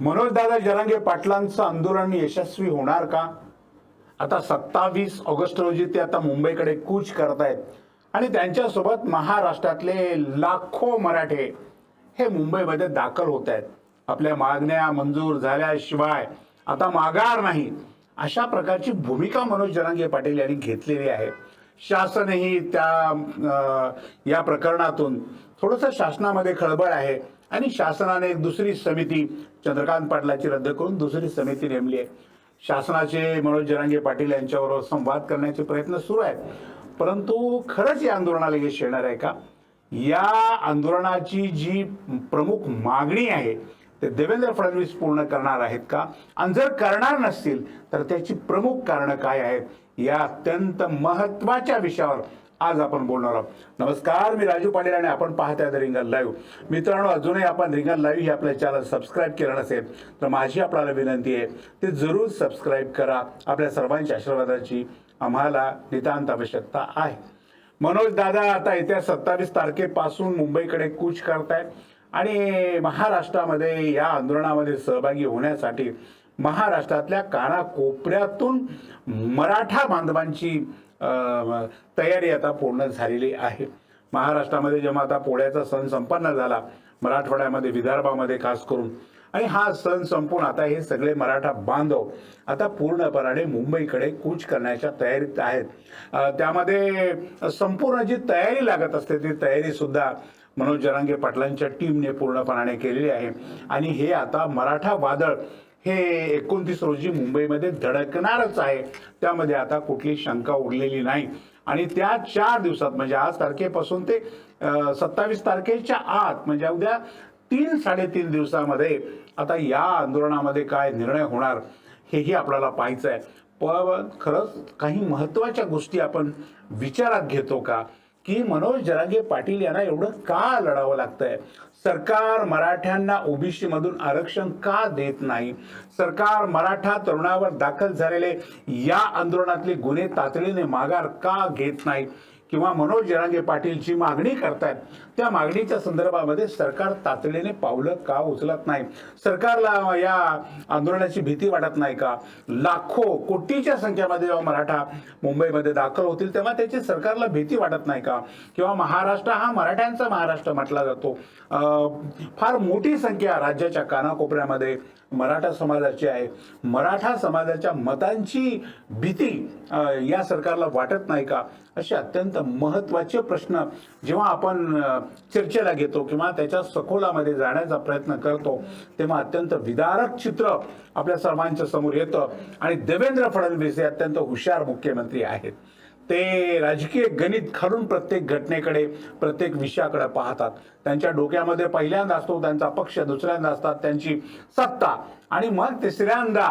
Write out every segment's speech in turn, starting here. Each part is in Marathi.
मनोजदादा जरांगे पाटलांचं आंदोलन यशस्वी होणार का? आता सत्तावीस ऑगस्ट रोजी ते आता मुंबईकडे कूच करतायत. आणि त्यांच्यासोबत महाराष्ट्रातले लाखो मराठे हे मुंबईमध्ये दाखल होत आहेत आपल्या मागण्या मंजूर झाल्याशिवाय आता मागार नाही. अशा प्रकारची भूमिका मनोज जरांगे पाटील यांनी घेतलेली आहे. शासनही त्या या प्रकरणातून थोडंसं शासनामध्ये खळबळ आहे. आणि शासनाने एक दुसरी समिती चंद्रकांत पाटलाची रद्द करून दुसरी समिती नेमली आहे. शासनाचे मनोज जरांगे पाटील यांच्याबरोबर संवाद करण्याचे प्रयत्न सुरू आहेत. परंतु खरंच या आंदोलनाला यश येणार आहे का? या आंदोलनाची जी प्रमुख मागणी आहे ते देवेंद्र फडणवीस पूर्ण करणार आहेत का? आणि जर करणार नसतील तर त्याची प्रमुख कारणं काय आहेत? या अत्यंत महत्त्वाच्या विषयावर आज आपण बोलणार आहोत. नमस्कार मी राजू पाटील आणि आपण पाहत आहे रिंगल लाईव्ह. मित्रांनो अजूनही आपण रिंगल लाईव्ह हे आपल्या चॅनल सबस्क्राईब केलं नसेल तर माझी आपल्याला विनंती आहे ते जरूर सबस्क्राईब करा. आपल्या सर्वांच्या आशीर्वादाची आम्हाला नितांत आवश्यकता आहे. मनोज दादा आता येत्या सत्तावीस तारखेपासून मुंबईकडे कूच करतायत आणि महाराष्ट्रामध्ये या आंदोलनामध्ये सहभागी होण्यासाठी महाराष्ट्रातल्या कानाकोपऱ्यातून मराठा बांधवांची तयारी आता पूर्ण झालेली आहे. महाराष्ट्रामध्ये जेव्हा आता पोळ्याचा सण संपन्न झाला मराठवाड्यामध्ये विदर्भामध्ये खास करून आणि हा सण संपून आता हे सगळे मराठा बांधव आता पूर्णपणाने मुंबईकडे कूच करण्याच्या तयारीत आहेत. त्यामध्ये संपूर्ण जी तयारी लागत असते ती तयारीसुद्धा मनोज जरांगे पाटलांच्या टीमने पूर्णपणाने केलेली आहे. आणि हे आता मराठा वादळ हे एकोणतीस रोजी मुंबईमध्ये धडकणारच आहे. त्यामध्ये आता कुठली शंका उरलेली नाही. आणि त्या चार दिवसात म्हणजे आज तारखेपासून ते सत्तावीस तारखेच्या आत म्हणजे उद्या तीन साडेतीन दिवसामध्ये आता या आंदोलनामध्ये काय निर्णय होणार हेही आपल्याला पाहायचं आहे पण खरंच काही महत्त्वाच्या गोष्टी आपण विचारात घेतो का? की मनोज जरांगे पाटील यांना एवढं का लढावं लागतंय? सरकार मराठ्यांना ओबीसी मधून आरक्षण का देत नाही? सरकार मराठा तरुणावर दाखल झालेले या आंदोलनातले गुन्हे तातडीने माघार का घेत नाही? किंवा मनोज जरांगे पाटीलची मागणी करतायत त्या मागणीच्या संदर्भामध्ये सरकार तातडीने पावलं का उचलत नाही? सरकारला या आंदोलनाची भीती वाटत नाही का? लाखो कोटीच्या संख्येमध्ये जेव्हा मराठा मुंबईमध्ये दाखल होतील तेव्हा त्याची सरकारला भीती वाटत नाही का? किंवा महाराष्ट्र हा मराठ्यांचा महाराष्ट्र म्हटला जातो. अं, फार मोठी संख्या राज्याच्या कानाकोपऱ्यामध्ये मराठा समाजाची आहे. मराठा समाजाच्या मतांची भीती या सरकारला वाटत नाही का? असे अत्यंत महत्त्वाचे प्रश्न जेव्हा आपण चर्चेला घेतो किंवा त्याच्या सखोलामध्ये जाण्याचा प्रयत्न करतो तेव्हा अत्यंत विदारक चित्र आपल्या सर्वांच्या समोर येतं आणि देवेंद्र फडणवीस हे अत्यंत हुशार मुख्यमंत्री आहेत. ते राजकीय गणित खालून प्रत्येक घटनेकडे प्रत्येक विषयाकडे पाहतात. त्यांच्या डोक्यामध्ये पहिल्यांदा असतो त्यांचा पक्ष दुसऱ्यांदा असतात त्यांची सत्ता. आणि मग तिसऱ्यांदा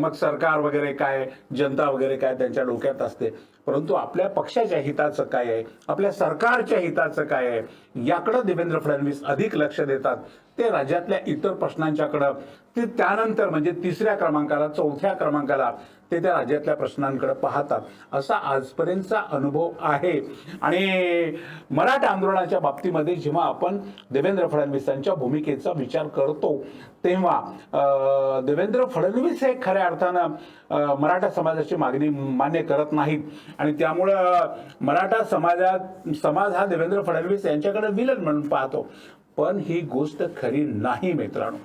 मग सरकार वगैरे काय जनता वगैरे काय त्यांच्या डोक्यात असते. परंतु आपल्या पक्षाच्या हिताचं काय आहे? आपल्या सरकारच्या हिताचं काय आहे? याकडं देवेंद्र फडणवीस अधिक लक्ष देतात. ते राज्यातल्या इतर प्रश्नांच्याकडं ते त्यानंतर म्हणजे तिसऱ्या क्रमांकाला चौथ्या क्रमांकाला ते त्या राज्यातल्या प्रश्नांकडे पाहतात. असा आजपर्यंतचा अनुभव आहे. आणि मराठा आंदोलनाच्या बाबतीमध्ये जेव्हा आपण देवेंद्र फडणवीसांच्या भूमिकेचा विचार करतो तेव्हा देवेंद्र फडणवीस हे खऱ्या अर्थानं मराठा समाजाची मागणी मान्य करत नाहीत. आणि त्यामुळं मराठा समाजात समाज हा देवेंद्र फडणवीस यांच्याकडे विलन म्हणून पाहतो. पण ही गोष्ट खरी नाही मित्रांनो.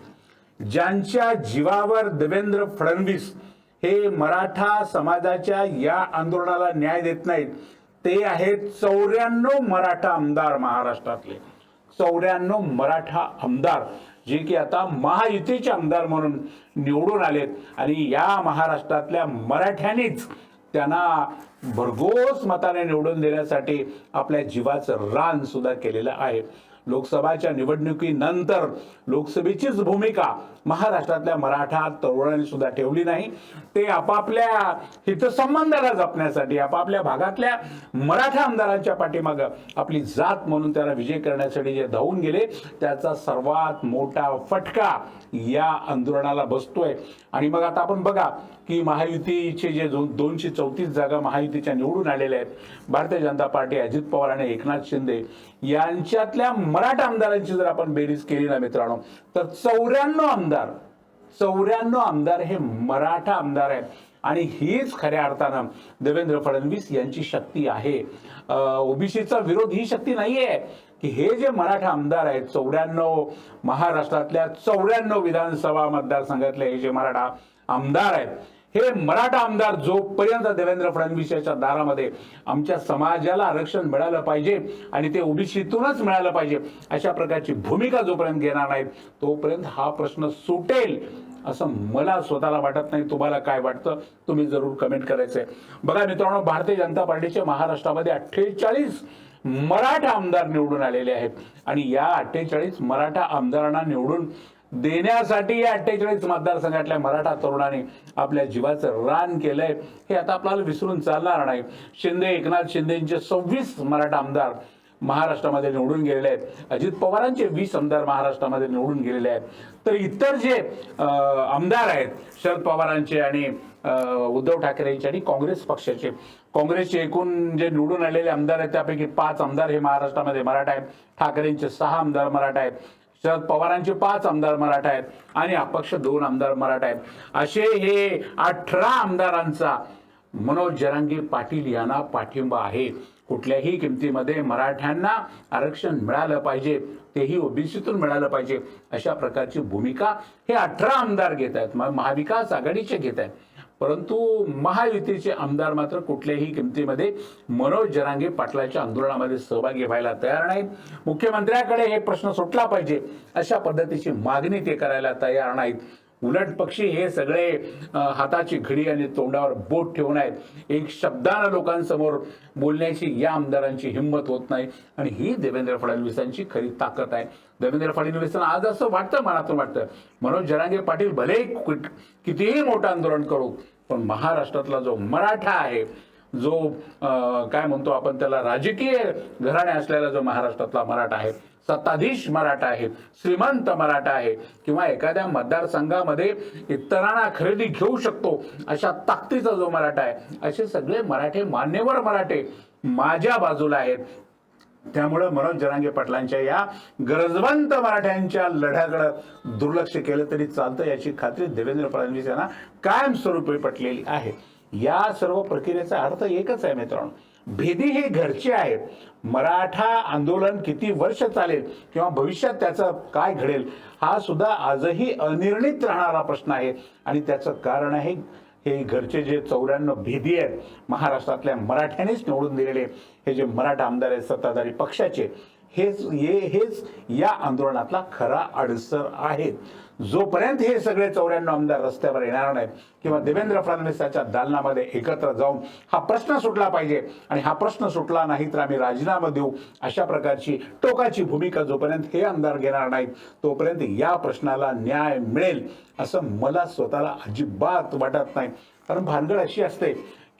ज्यांच्या जीवावर देवेंद्र फडणवीस हे मराठा समाजाच्या या आंदोलनाला न्याय देत नाहीत. ते आहेत चौऱ्याण्णव मराठा आमदार महाराष्ट्रातले. चौऱ्याण्णव मराठा आमदार जे की आता महायुतीचे आमदार म्हणून निवडून आलेत. आणि या महाराष्ट्रातल्या मराठ्यांनीच त्यांना भरघोस मताने निवडून देण्यासाठी आपल्या जीवाचं रान सुद्धा केलेलं आहे. लोकसभाच्या निवडणुकीनंतर लोकसभेचीच भूमिका महाराष्ट्रातल्या मराठा तरुणांनी सुद्धा ठेवली नाही. ते आपापल्या हितसंबंधाला जपण्यासाठी आपापल्या भागातल्या मराठा आमदारांच्या पाठीमागं आपली जात म्हणून त्याला विजय करण्यासाठी जे धावून गेले त्याचा सर्वात मोठा फटका या आंदोलनाला बसतोय. आणि मग आता आपण बघा की महायुतीचे जे दोनशे चौतीस जागा महायुतीच्या निवडून आलेल्या आहेत भारतीय जनता पार्टी अजित पवार आणि एकनाथ शिंदे यांच्यातल्या मराठा आमदारांची जर आपण बेरीज केली ना मित्रांनो तर चौऱ्याण्णव आमदार चौऱ्याण्णव आमदार हे मराठा आमदार आहेत. आणि हीच खऱ्या अर्थानं देवेंद्र फडणवीस यांची शक्ती आहे. ओबीसीचा विरोध ही शक्ती नाहीये की हे जे मराठा आमदार आहेत चौऱ्याण्णव महाराष्ट्रातल्या चौऱ्याण्णव विधानसभा मतदारसंघातले हे जे मराठा आमदार आहेत हे मराठा आमदार जोपर्यंत देवेंद्र फडणवीस यांच्या दारामध्ये आमच्या समाजाला आरक्षण मिळालं पाहिजे आणि ते ओबीसीतूनच मिळालं पाहिजे अशा प्रकारची भूमिका जोपर्यंत घेणार नाहीत तोपर्यंत हा प्रश्न सुटेल असं मला स्वतःला वाटत नाही. तुम्हाला काय वाटतं? तुम्ही जरूर कमेंट करायचंय. बघा मित्रांनो भारतीय जनता पार्टीचे महाराष्ट्रामध्ये अठ्ठेचाळीस मराठा आमदार निवडून आलेले आहेत. आणि या अठ्ठेचाळीस मराठा आमदारांना निवडून देण्यासाठी या अठ्ठेचाळीस मतदारसंघातल्या मराठा तरुणांनी आपल्या जीवाचं रान केलंय. हे आता आपल्याला विसरून चालणार नाही. शिंदे एकनाथ शिंदेचे सव्वीस मराठा आमदार महाराष्ट्रामध्ये निवडून गेलेले आहेत. अजित पवारांचे वीस आमदार महाराष्ट्रामध्ये निवडून गेलेले आहेत. तर इतर जे आमदार आहेत शरद पवारांचे आणि उद्धव ठाकरेंचे आणि काँग्रेस पक्षाचे. काँग्रेसचे एकूण जे निवडून आलेले आमदार आहेत त्यापैकी पाच आमदार हे महाराष्ट्रामध्ये मराठा आहेत. ठाकरेंचे सहा आमदार मराठा आहेत. शरद पवारांचे पाच आमदार मराठा आहेत आणि अपक्ष दोन आमदार मराठा आहेत. असे हे अठरा आमदारांचा मनोज जरांगे पाटील यांना पाठिंबा आहे. कुठल्याही किमतीमध्ये मराठ्यांना आरक्षण मिळालं पाहिजे तेही ओबीसीतून मिळालं पाहिजे अशा प्रकारची भूमिका हे अठरा आमदार घेत आहेत. महाविकास आघाडीचे घेत आहेत. परंतु महायुतीचे आमदार मात्र कुठल्याही किमतीमध्ये मनोज जरांगे पाटलाच्या आंदोलनामध्ये सहभागी व्हायला तयार नाहीत. मुख्यमंत्र्याकडे हे प्रश्न सुटला पाहिजे अशा पद्धतीची मागणी ते करायला तयार नाहीत. उलट पक्षी हे सगळे हाताची घडी आणि तोंडावर बोट ठेवून आहेत. एक शब्दानं लोकांसमोर बोलण्याची या आमदारांची हिंमत होत नाही. आणि ही देवेंद्र फडणवीसांची खरी ताकद आहे. देवेंद्र फडणवीसांना आज असं वाटतं मनातून वाटतं मनोज जरांगे पाटील भले कितीही मोठं आंदोलन करू पण महाराष्ट्रातला जो मराठा आहे जो काय म्हणतो आपण त्याला राजकीय घराणे असलेला जो महाराष्ट्रातला मराठा आहे सत्ताधीश मराठा आहे श्रीमंत मराठा आहे किंवा एखाद्या मतदारसंघामध्ये इतरांना खरेदी घेऊ शकतो अशा ताकदीचा जो मराठा आहे असे सगळे मराठे मान्यवर मराठे माझ्या बाजूला आहेत. त्यामुळं मनोज जरांगे पाटलांच्या या गरजवंत मराठ्यांच्या लढ्याकडं दुर्लक्ष केलं तरी चालतं याची खात्री देवेंद्र फडणवीस यांना कायमस्वरूपी पटलेली आहे. या सर्व प्रक्रियेचा अर्थ एकच आहे मित्रांनो. भेदी हे घरचे आहेत. मराठा आंदोलन किती वर्ष चालेल किंवा भविष्यात त्याचं काय घडेल हा सुद्धा आजही अनिर्णित राहणारा प्रश्न आहे. आणि त्याचं कारण आहे हे घरचे जे चौऱ्याण्णव भेदी आहेत महाराष्ट्रातल्या मराठ्यांनीच निवडून दिलेले. हे जे मराठा आमदार आहेत सत्ताधारी पक्षाचे हेच हे हेच या आंदोलनातला खरा अडसर आहे. जोपर्यंत हे सगळे चौऱ्याण्णव आमदार रस्त्यावर येणार नाहीत किंवा देवेंद्र फडणवीसाच्या दालनामध्ये एकत्र जाऊन हा प्रश्न सुटला पाहिजे आणि हा प्रश्न सुटला नाही तर आम्ही राजीनामा देऊ अशा प्रकारची टोकाची भूमिका जोपर्यंत हे आमदार घेणार नाहीत तोपर्यंत या प्रश्नाला न्याय मिळेल असं मला स्वतःला अजिबात वाटत नाही. कारण भानगड अशी असते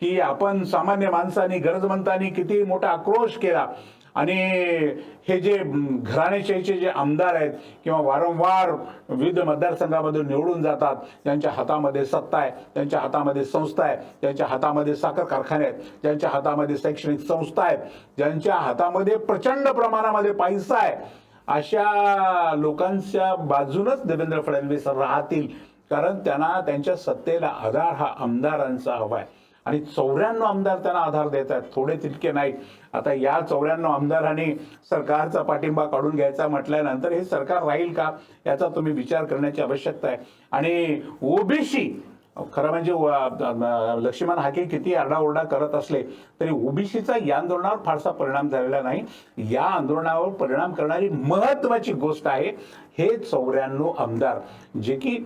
की आपण सामान्य माणसांनी गरजवंतांनी किती मोठा आक्रोश केला आणि हे जे घराणेशाहीचे जे आमदार आहेत किंवा वारंवार विविध मतदारसंघामधून निवडून जातात त्यांच्या हातामध्ये सत्ता आहे त्यांच्या हातामध्ये संस्था आहे त्यांच्या हातामध्ये साखर कारखाने आहेत ज्यांच्या हातामध्ये शैक्षणिक संस्था आहेत ज्यांच्या हातामध्ये प्रचंड प्रमाणामध्ये पैसा आहे अशा लोकांच्या बाजूनच देवेंद्र फडणवीस राहतील. कारण त्यांना त्यांच्या सत्तेला आधार हा आमदारांचा हवा आहे. आणि चौऱ्याण्णव आमदार त्यांना आधार देत आहेत. थोडे तितके नाही. आता या चौऱ्याण्णव आमदारांनी सरकारचा पाठिंबा काढून घ्यायचा म्हटल्यानंतर हे सरकार राहील का याचा तुम्ही विचार करण्याची आवश्यकता आहे. आणि ओबीसी खरं म्हणजे लक्ष्मण हाके किती आरडाओरडा करत असले तरी ओबीसीचा या आंदोलनावर फारसा परिणाम झालेला नाही. या आंदोलनावर परिणाम करणारी महत्वाची गोष्ट आहे हे चौऱ्याण्णव आमदार जे की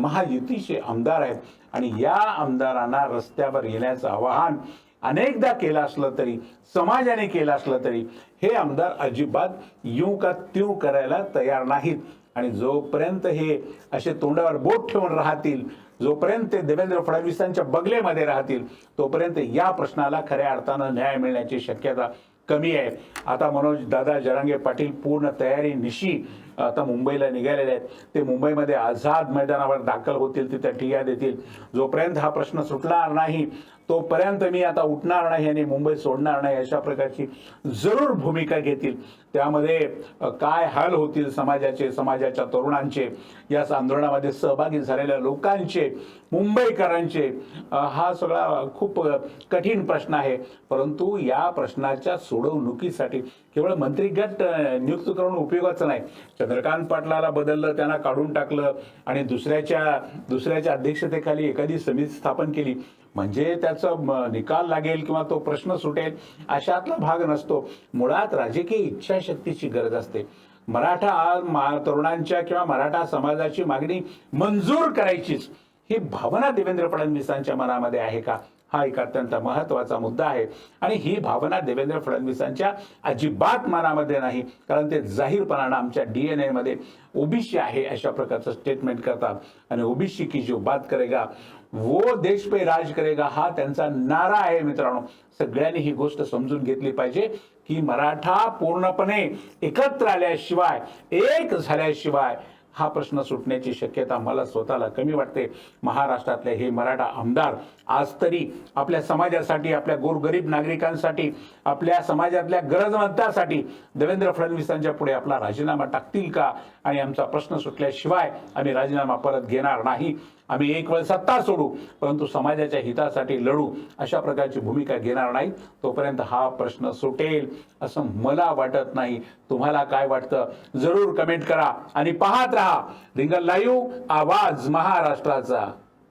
महायुतीचे आमदार आहेत. आणि या आमदारांना रस्त्यावर येण्याचं आवाहन अनेकदा केलं असलं तरी समाजाने केलं असलं तरी हे आमदार अजिबात येऊ का त्यू करायला तयार नाहीत. आणि जोपर्यंत हे असे तोंडावर बोट ठेवून राहतील जोपर्यंत ते देवेंद्र फडणवीसांच्या बगलेमध्ये राहतील तोपर्यंत या प्रश्नाला खऱ्या अर्थानं न्याय मिळण्याची शक्यता कमी आहे. आता मनोज दादा जरांगे पाटील पूर्ण तयारी निशी आता मुंबईला निघालेले आहेत. ते मुंबईमध्ये आझाद मैदानावर दाखल होतील तिथे ठिया देतील. जोपर्यंत हा प्रश्न सुटणार नाही तोपर्यंत मी आता उठणार नाही आणि मुंबई सोडणार नाही अशा प्रकारची जरूर भूमिका घेतील. त्यामध्ये काय हाल होतील समाजाचे समाजाच्या तरुणांचे या आंदोलनामध्ये सहभागी झालेल्या लोकांचे मुंबईकरांचे हा सगळा खूप कठीण प्रश्न आहे. परंतु या प्रश्नाच्या सोडवणुकीसाठी केवळ मंत्री गट नियुक्त करून उपयोगाचं नाही. चंद्रकांत पाटलाला बदललं त्यांना काढून टाकलं आणि दुसऱ्याच्या दुसऱ्याच्या अध्यक्षतेखाली एखादी समिती स्थापन केली. म्हणजे त्याचा निकाल लागेल किंवा तो प्रश्न सुटेल अशातला भाग नसतो. मुळात राजकीय इच्छाशक्तीची गरज असते. मराठा मा- तरुणांच्या किंवा मराठा समाजाची मागणी मंजूर करायचीच. ही भावना देवेंद्र फडणवीसांच्या मनामध्ये आहे का? हा एक अत्यंत महत्त्वाचा मुद्दा आहे. आणि ही भावना देवेंद्र फडणवीसांच्या अजिबात मनामध्ये नाही. कारण ते जाहीरपणानं आमच्या डी एन एमध्ये ओबीसी आहे अशा प्रकारचं स्टेटमेंट करतात. आणि ओबीसी की जो बात करेगा वो देश पे राज करेगा हा त्यांचा नारा आहे मित्रांनो. सगळ्यांनी ही गोष्ट समजून घेतली पाहिजे की मराठा पूर्णपणे एकत्र आल्याशिवाय एक झाल्याशिवाय हा प्रश्न सुटण्याची शक्यता मला स्वतःला कमी वाटते. महाराष्ट्रातले हे मराठा आमदार आज तरी आपल्या समाजासाठी आपल्या गोरगरीब नागरिकांसाठी आपल्या समाजातल्या गरजवंतासाठी देवेंद्र फडणवीसांच्या पुढे आपला राजीनामा टाकतील का? आणि आमचा प्रश्न सुटल्याशिवाय आम्ही राजीनामा परत घेणार नाही. आम्ही एक वेळ सत्ता सोडू परंतु समाजाच्या हितासाठी लढू अशा प्रकारची भूमिका घेणार नाही. तोपर्यंत हा प्रश्न सुटेल असं मला वाटत नाही. तुम्हाला काय वाटतं? जरूर कमेंट करा आणि पाहत राहा. राहा. रिंगल लाईव्ह आवाज महाराष्ट्राचा.